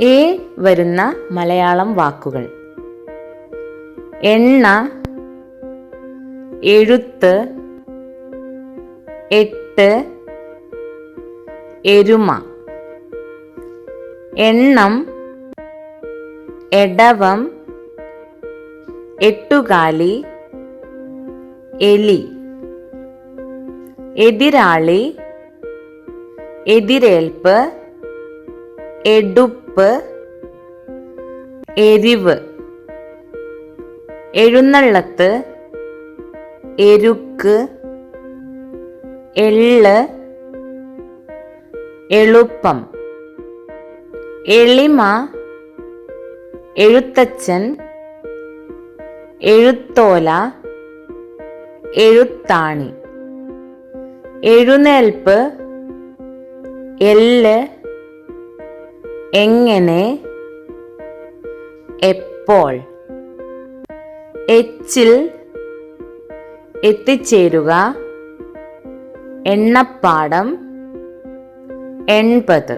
A വരുന്ന മലയാളം വാക്കുകൾ. എണ്ണ എഴുത്ത് എട്ട് എരുമ. എണ്ണം എടവം എട്ടുകാലി എലി. എതിരാളി എതിരേൽപ്പ് എടുപ്പ് എരിവ് എഴുന്നള്ളത്ത് എരുക്ക് എള്ള് എളുപ്പം എളിമ എഴുത്തച്ഛൻ എഴുത്തോല എഴുത്താണി എഴുന്നേൽപ്പ് എല്ല് എങ്ങനെ എപ്പോൾ എച്ചിൽ എത്തിച്ചേരുക എണ്ണപ്പാടം എൺപത്.